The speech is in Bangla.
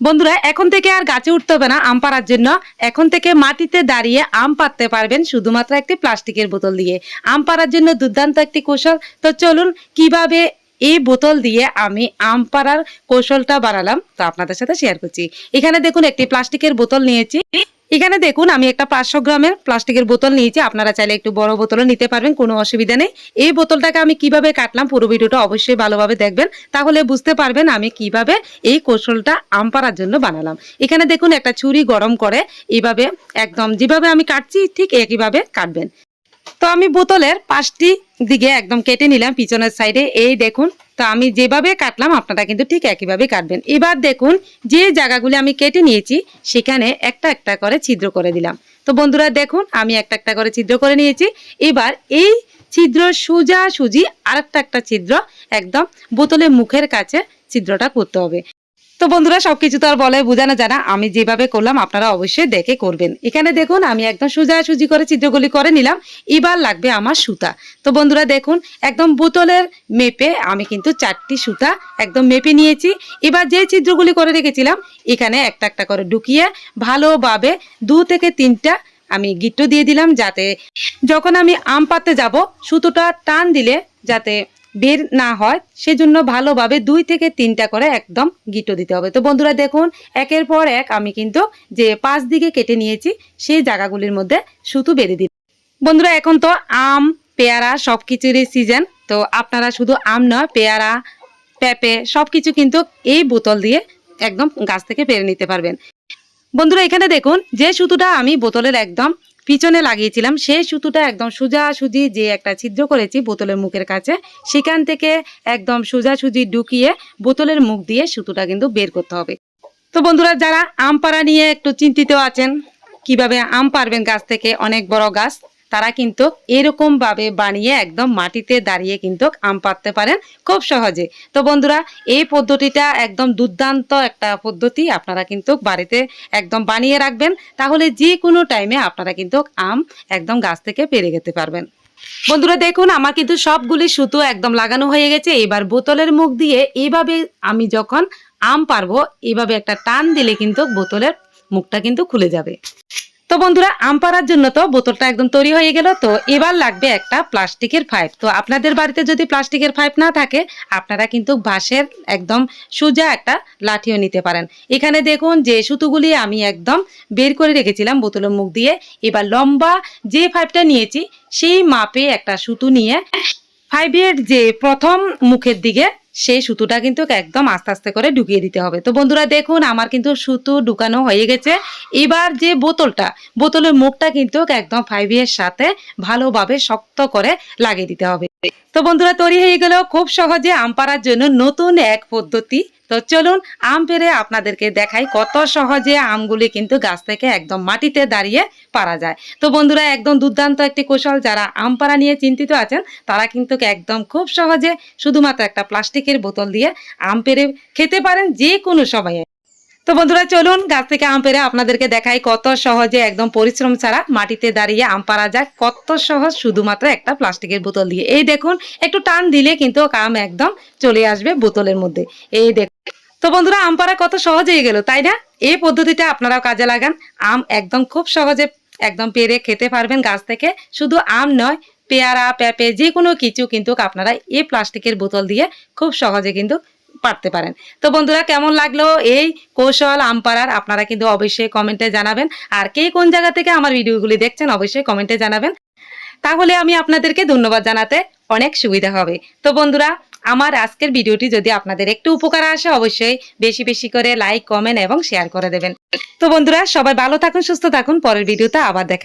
বন্ধুরা, এখন থেকে আর গাছে উঠতে হবে না, আম পাড়ার জন্য। এখন থেকে মাটিতে দাঁড়িয়ে আম পাড়তে পারবেন শুধুমাত্র একটি প্লাস্টিকের বোতল দিয়ে। আম পাড়ার জন্য দুর্দান্ত একটি কৌশল। তো চলুন, কীভাবে এই বোতল দিয়ে আমি আম পাড়ার কৌশলটা বানালাম, তো আপনাদের সাথে শেয়ার করছি। এখানে দেখুন, একটি প্লাস্টিকের বোতল নিয়েছি। এখানে দেখুন, আমি একটা পাঁচশো গ্রামের প্লাস্টিকের বোতল নিয়েছি। আপনারা চাইলে একটু বড় বোতলও নিতে পারবেন, কোনো অসুবিধা নেই। এই বোতলটাকে আমি কীভাবে কাটলাম, পুরো ভিডিওটা অবশ্যই ভালোভাবে দেখবেন। তাহলে বুঝতে পারবেন আমি কীভাবে এই কৌশলটা আম পাড়ার জন্য বানালাম। এখানে দেখুন, একটা ছুরি গরম করে এইভাবে একদম যেভাবে আমি কাটছি, ঠিক একইভাবে কাটবেন। তো আমি বোতলের পাঁচটি দিকে একদম কেটে নিলাম পিছনের সাইডে এই দেখুন, তো আমি যেভাবে কাটলাম, আপনারা কিন্তু ঠিক একইভাবে কাটবেন। এবার দেখুন, যে জায়গাগুলি আমি কেটে নিয়েছি, সেখানে একটা একটা করে ছিদ্র করে দিলাম। তো বন্ধুরা, দেখুন, আমি একটা একটা করে ছিদ্র করে নিয়েছি। এবার এই ছিদ্র সোজা সুজি আরেকটা একটা ছিদ্র একদম বোতলের মুখের কাছে ছিদ্রটা করতে হবে। তো বন্ধুরা, সবকিছু তো আর বলে বোঝানো যায় না। আমি যেভাবে করলাম, আপনারা অবশ্যই দেখে করবেন। এখানে দেখুন, আমি একদম সোজা সুজি করে চিত্রগুলি করে নিলাম। এবার লাগবে আমার সুতা। তো বন্ধুরা, দেখুন, একদম বোতলের মেপে আমি কিন্তু চারটি সুতা একদম মেপে নিয়েছি। এবার যে চিত্রগুলি করে রেখেছিলাম, এখানে একটা একটা করে ঢুকিয়ে ভালোভাবে দু থেকে তিনটা আমি গিট্টু দিয়ে দিলাম যাতে যখন আমি আম পাতে যাব, সুতোটা টান দিলে যাতে বের না হয়, সেজন্য ভালোভাবে দুই থেকে তিনটা করে একদম গিটো দিতে হবে। তো বন্ধুরা দেখুন, একের পর এক আমি কিন্তু যে পাঁচ দিকে কেটে নিয়েছি, সেই জায়গাগুলির মধ্যে সুতো বেঁধে দিই বন্ধুরা এখন তো আম, পেয়ারা সব কিছুরই সিজন তো আপনারা শুধু আম নয়, পেয়ারা, পেঁপে সব কিছু কিন্তু এই বোতল দিয়ে একদম গাছ থেকে পেরে নিতে পারবেন। বন্ধুরা এখানে দেখুন, যে সুতোটা আমি বোতলের একদম পিছনে লাগিয়েছিলাম। সেই সুতোটা একদম সোজাসুজি যে একটা ছিদ্র করেছি বোতলের মুখের কাছে, সেখান থেকে একদম সোজাসুজি ঢুকিয়ে বোতলের মুখ দিয়ে সুতোটা কিন্তু বের করতে হবে। তো বন্ধুরা, যারা আম পাড়া নিয়ে একটু চিন্তিত আছেন, কীভাবে আম পারবেন গাছ থেকে? অনেক বড় গাছ। তারা কিন্তু এরকম ভাবে বানিয়ে একদম মাটিতে দাঁড়িয়ে কিন্তু আম পারতে পারেন খুব সহজে। তো বন্ধুরা, এই পদ্ধতিটা একদম দুর্দান্ত একটা পদ্ধতি আপনারা কিন্তু বাড়িতে একদম বানিয়ে রাখবেন। তাহলে যে কোনো টাইমে আপনারা কিন্তু আম একদম গাছ থেকে পেরে খেতে পারবেন। বন্ধুরা, দেখুন, আমার কিন্তু সবগুলি সুতো একদম লাগানো হয়ে গেছে। এবার বোতলের মুখ দিয়ে এইভাবে আমি যখন আম পারব এইভাবে একটা টান দিলে কিন্তু বোতলের মুখটা কিন্তু খুলে যাবে। তো বন্ধুরা, আম পাড়ার জন্য তো বোতলটা একদম তৈরি হয়ে গেল, তো এবার লাগবে একটা প্লাস্টিকের পাইপ। তো আপনাদের বাড়িতে যদি প্লাস্টিকের পাইপ না থাকে, আপনারা কিন্তু বাঁশের একদম সোজা একটা লাঠিও নিতে পারেন। এখানে দেখুন, যে সুতোগুলি আমি একদম বের করে রেখেছিলাম বোতলের মুখ দিয়ে, এবার লম্বা যে পাইপটা নিয়েছি, সেই মাপে একটা সুতো নিয়ে ফাইভের যে প্রথম মুখের দিকে সেই সুতোটা কিন্তু একদম আস্তে আস্তে করে ঢুকিয়ে দিতে হবে। তো বন্ধুরা দেখুন, আমার কিন্তু সুতো ঢুকানো হয়ে গেছে। এবার যে বোতলটা, বোতলের মুখটা কিন্তু একদম ফাইভের সাথে ভালোভাবে শক্ত করে লাগিয়ে দিতে হবে। তো বন্ধুরা, তৈরি হয়ে গেল খুব সহজে আম পাড়ার জন্য নতুন এক পদ্ধতি। তো চলুন, আম পেরে আপনাদেরকে দেখাই কত সহজে আমগুলি কিন্তু গাছ থেকে একদম মাটিতে দাঁড়িয়ে পারা যায়। তো বন্ধুরা, একদম দুর্দান্ত একটি কৌশল। যারা আম পাড়া নিয়ে চিন্তিত আছেন, তারা কিন্তু একদম খুব সহজে শুধুমাত্র একটা প্লাস্টিকের বোতল দিয়ে আম পেরে খেতে পারেন যে কোনো সময়ে। তো বন্ধুরা, চলুন গাছ থেকে আম পেরে আপনাদেরকে দেখাই কত সহজে একদম পরিশ্রম ছাড়া মাটিতে দাঁড়িয়ে আম পাড়া যায়, কত সহজ শুধুমাত্র একটা প্লাস্টিকের বোতল দিয়ে। এই দেখুন, একটু টান দিলে কিন্তু আম একদম চলে আসবে বোতলের মধ্যে। এই দেখুন তো বন্ধুরা, আম পাড়া কত সহজ হয়ে গেল, তাই না? এই পদ্ধতিটা আপনারাও কাজে লাগান। আম একদম খুব সহজে একদম পেরে খেতে পারবেন গাছ থেকে। শুধু আম নয় পেয়ারা, পেঁপে যে কোনো কিছু কিন্তু আপনারা এই প্লাস্টিকের বোতল দিয়ে খুব সহজে কিন্তু পারতে পারেন। তো বন্ধুরা, কেমন লাগল এই কৌশল আম পাড়ার আপনারা কিন্তু অবশ্যই কমেন্টে জানাবেন। আর কে কোন জায়গা থেকে আমার ভিডিওগুলি দেখছেন, অবশ্যই কমেন্টে জানাবেন। তাহলে আমি আপনাদেরকে ধন্যবাদ জানাতে অনেক সুবিধা হবে। তো বন্ধুরা, আমার আজকের ভিডিওটি যদি আপনাদের একটু উপকার আসে, অবশ্যই বেশি বেশি করে লাইক কমেন্ট এবং শেয়ার করে দেবেন। তো বন্ধুরা, সবাই ভালো থাকুন, সুস্থ থাকুন। পরের ভিডিওতে আবার দেখা